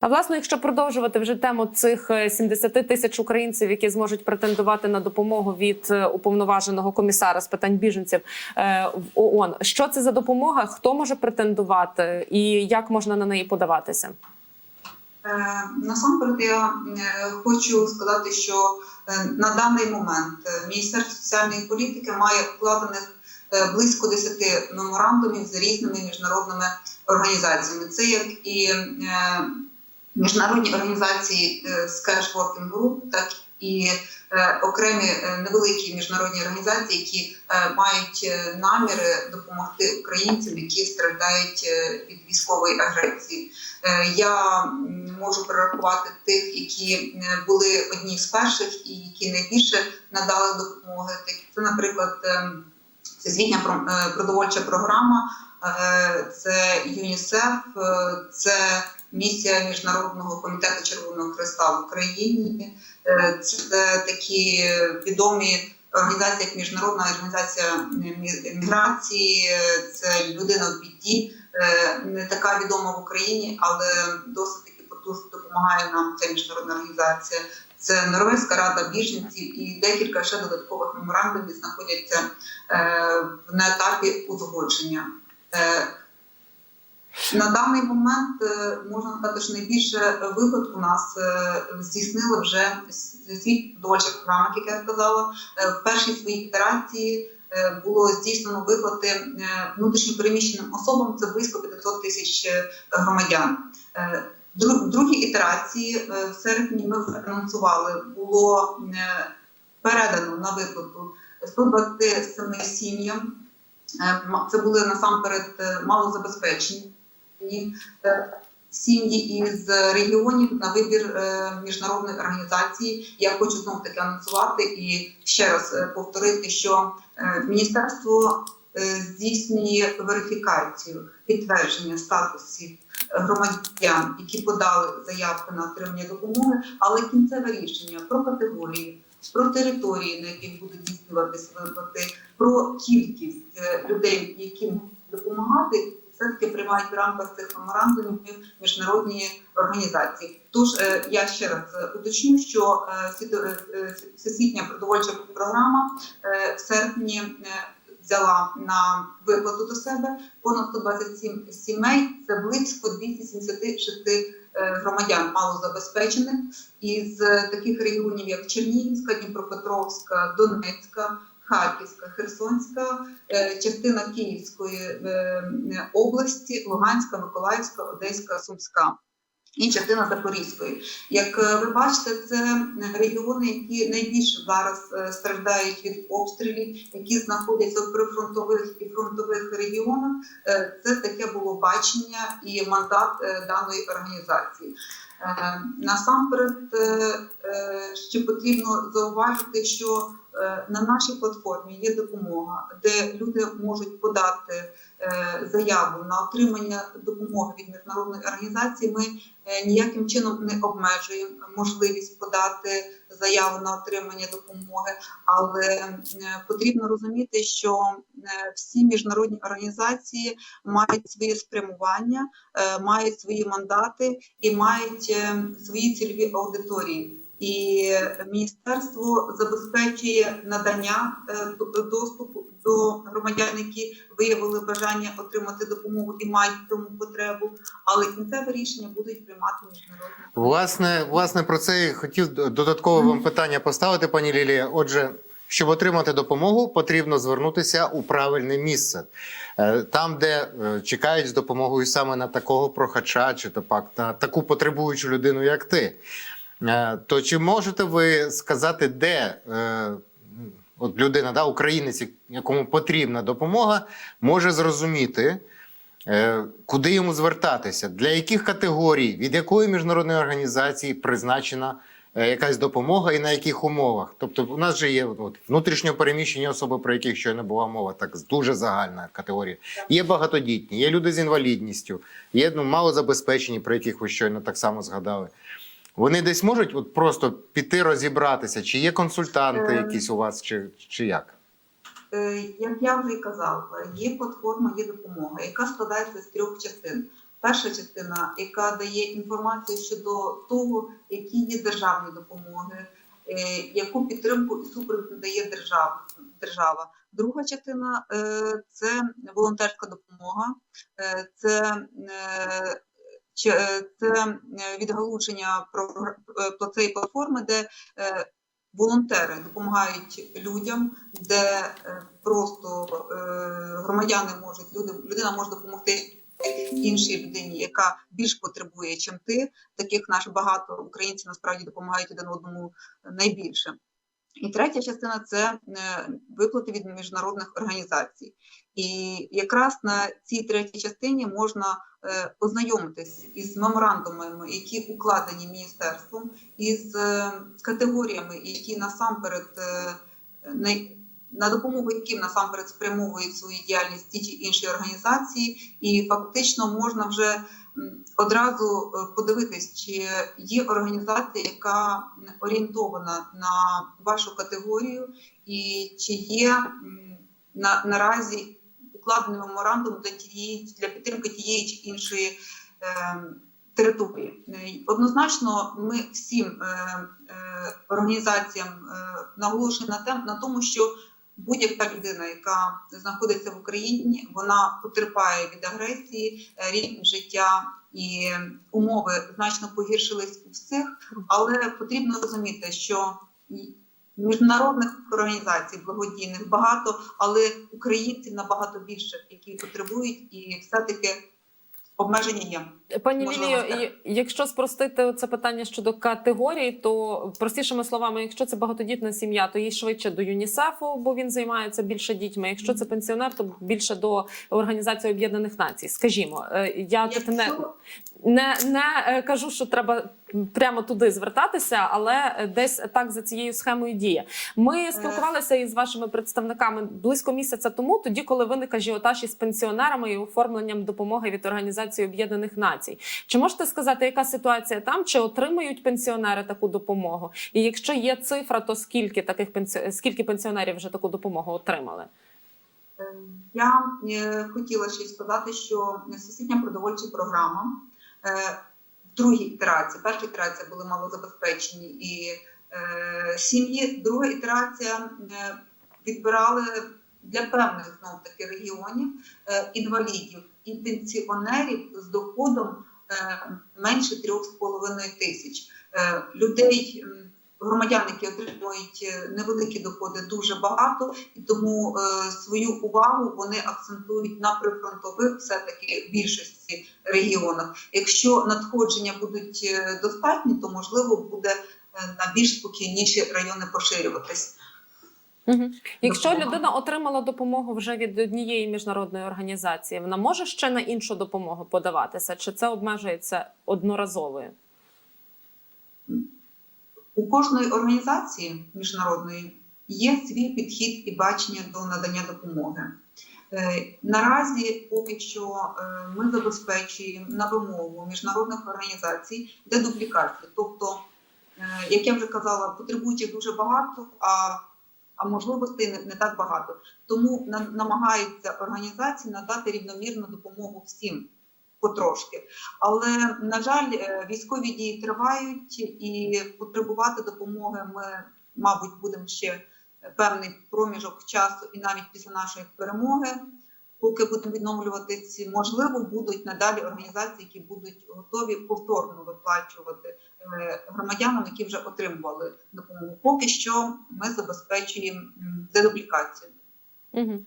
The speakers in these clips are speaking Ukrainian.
А власне, якщо продовжувати вже тему цих е, 70 тисяч українців, які зможуть претендувати на допомогу від е, уповноваженого комісара з питань біженців е, в ООН, що це за допомога? Хто може претендувати, і як можна на неї подаватися? Е, Насамперед я е, хочу сказати, що е, на даний момент е, Міністерство соціальної політики має вкладених е, близько 10 меморандумів з різними міжнародними організаціями. Це як і е, міжнародні організації е, з Working Group, так і е, окремі е, невеликі міжнародні організації, які мають наміри допомогти українцям, які страждають від військової агресії. Я можу перерахувати тих, які були одні з перших і які найбільше надали допомоги. Це, наприклад, ем, всесвітня про- е, продовольча програма, це ЮНІСЕФ, це місія Міжнародного комітету Червоного Христа в Україні. Е, Це такі відомі організації, як Міжнародна організація міграції, це людина в біді, е, не така відома в Україні, але досить таки потужно допомагає нам ця міжнародна організація. Це Норвезька рада біженців і декілька ще додаткових меморандумів знаходяться е, на етапі узгодження. На даний момент е, можна сказати, що найбільше вигод у нас е, здійснили вже світ продовольчих програм, як я казала. Е, В першій своїй ітерації було здійснено виплати внутрішньопереміщеним особам. Це близько 500 тисяч громадян. В другій ітерації в серпні ми анонсували, було передано на виплату 127 сім'ям. Це були насамперед малозабезпечені сім'ї із регіонів на вибір е, міжнародної організації. Я хочу знову таки анонсувати і ще раз е, повторити, що е, міністерство е, здійснює верифікацію підтвердження статусів громадян, які подали заявки на отримання допомоги, але кінцеве рішення про категорії, про території, на яких будуть здійснюватися виплати, про кількість е, людей, яким допомагати, все таки приймають в рамках цих меморандумів міжнародні організації. Тож е, я ще раз е, уточню, що е, всесвітня продовольча програма в серпні взяла на виплату до себе понад 127 сімей. Це близько 276 е, громадян малозабезпечених із таких регіонів, як Чернігівська, Дніпропетровська, Донецька. Харківська, Херсонська, е, частина Київської е, області, Луганська, Миколаївська, Одеська, Сумська і частина Запорізької. Як е, ви бачите, це регіони, які найбільше зараз е, страждають від обстрілів, які знаходяться в прифронтових і фронтових регіонах. Е, Це таке було бачення і мандат е, даної організації. Е, Насамперед, е, е, ще потрібно зауважити, що на нашій платформі є допомога, де люди можуть подати заяву на отримання допомоги від міжнародної організації. Ми ніяким чином не обмежуємо можливість подати заяву на отримання допомоги, але е, потрібно розуміти, що е, всі міжнародні організації мають свої спрямування, е, мають свої мандати і мають свої цільові аудиторії. І міністерство забезпечує надання доступу до громадян, які виявили бажання отримати допомогу і мають в цьому потребу, але кінцеве рішення будуть приймати міжнародні Власне, власне, про це і хотів додатково вам питання поставити, пані Лілія. Отже, щоб отримати допомогу, потрібно звернутися у правильне місце. Е, Там, де е, чекають з допомогою саме на такого прохача, чи то пак на таку потребуючу людину, як ти. Е, То чи можете ви сказати, де от людина, да, українець, якому потрібна допомога, може зрозуміти, Е, Куди йому звертатися? Для яких категорій, від якої міжнародної організації призначена е, якась допомога і на яких умовах? Тобто, у нас же є от, внутрішньо переміщені особи, про яких щойно була мова, так дуже загальна категорія. Є багатодітні, є люди з інвалідністю, є ну, малозабезпечені, про яких ви щойно так само згадали. Вони десь можуть от просто піти розібратися, чи є консультанти Е. якісь у вас, чи, чи як? Е, Як я вже й казала, є платформа, є допомога, яка складається з трьох частин. перша частина, яка дає інформацію щодо того, які є державні допомоги, е, яку підтримку і супровід надає держава. держава. Друга частина це волонтерська допомога, це, це е, відгалучення цієї платформи, де е, волонтери допомагають людям, де е, просто е, громадяни можуть, люди, людина може допомогти іншій людині, яка більш потребує, чим ти. Таких наш багато українців насправді допомагають один одному найбільше. І третя частина це е, виплати від міжнародних організацій. І якраз на цій третій частині можна е, ознайомитись із меморандумами, які укладені міністерством, із е, категоріями, які насамперед на допомогу яким насамперед спрямовують свою діяльність ті чи інші організації, і фактично можна вже одразу е, подивитись, чи є організація, яка орієнтована на вашу категорію, і чи є на, наразі укладений меморандум для тієї для підтримки тієї чи іншої е, території. Е, Однозначно, ми всім е, е, організаціям е, наголошуємо на тем на тому, що будь-яка людина, яка знаходиться в Україні, вона потерпає від агресії, е, рівень життя і умови значно погіршились у всіх, але потрібно розуміти, що міжнародних організацій благодійних багато, але українців набагато більше, які потребують, і все-таки обмеження є. Пані Лілію, якщо спростити це питання щодо категорій, то простішими словами, якщо це багатодітна сім'я, то їй швидше до ЮНІСЕФу, бо він займається більше дітьми. Якщо це пенсіонер, то більше до Організації Об'єднаних Націй. Скажімо, Е, я тут не, не, не е, кажу, що треба прямо туди звертатися, але е, десь так за цією схемою діє. Ми спілкувалися із вашими представниками близько місяця тому, тоді, коли виник ажіотаж із пенсіонерами і оформленням допомоги від Організації Об'єднаних Націй. Чи можете сказати, яка ситуація там? Чи отримують пенсіонери таку допомогу? І якщо є цифра, то скільки таких пенсі... скільки пенсіонерів вже таку допомогу отримали? Я е, хотіла ще сказати, що всесвітня продовольча програма е, в другій ітерації, перша ітерація були малозабезпечені і е, сім'ї, друга ітерація відбирали для певних знов таки регіонів інвалідів і пенсіонерів з доходом е, менше 3,5 тисяч Е, людей. Громадян, які отримують е, невеликі доходи, дуже багато, і тому свою увагу вони акцентують на прифронтових, все таки більшості регіонах. Якщо надходження будуть достатні, то можливо буде на більш спокійніші райони поширюватись. Угу. Якщо людина отримала допомогу вже від однієї міжнародної організації, вона може ще на іншу допомогу подаватися, чи це обмежується одноразовою? У кожної організації міжнародної є свій підхід і бачення до надання допомоги. Е, Наразі поки що е, ми забезпечуємо на вимогу міжнародних організацій дедублікацію. Тобто, е, як я вже казала, потребуючих дуже багато, а, а можливостей не, не так багато. Тому на- намагаються організації надати рівномірну допомогу всім потрошки. Але на жаль, е, військові дії тривають, і потребувати допомоги ми, мабуть, будемо ще певний проміжок часу, і навіть після нашої перемоги, поки будемо відновлювати ці, можливо, будуть надалі організації, які будуть готові повторно виплачувати е, громадянам, які вже отримували допомогу. Поки що ми забезпечуємо дедублікацію. Угу.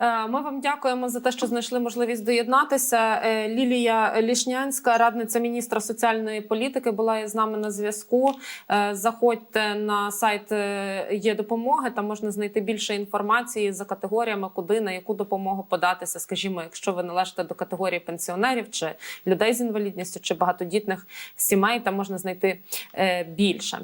Ми вам дякуємо за те, що знайшли можливість доєднатися. Е, Лілія Лішнянська, радниця міністра соціальної політики, була з нами на зв'язку. Е, Заходьте на сайт е, є допомоги. Там можна знайти більше інформації за категоріями, куди на яку допомогу податися. Скажімо, якщо ви належите до категорії пенсіонерів чи людей з інвалідністю, чи багатодітних сімей, там можна знайти е, більше.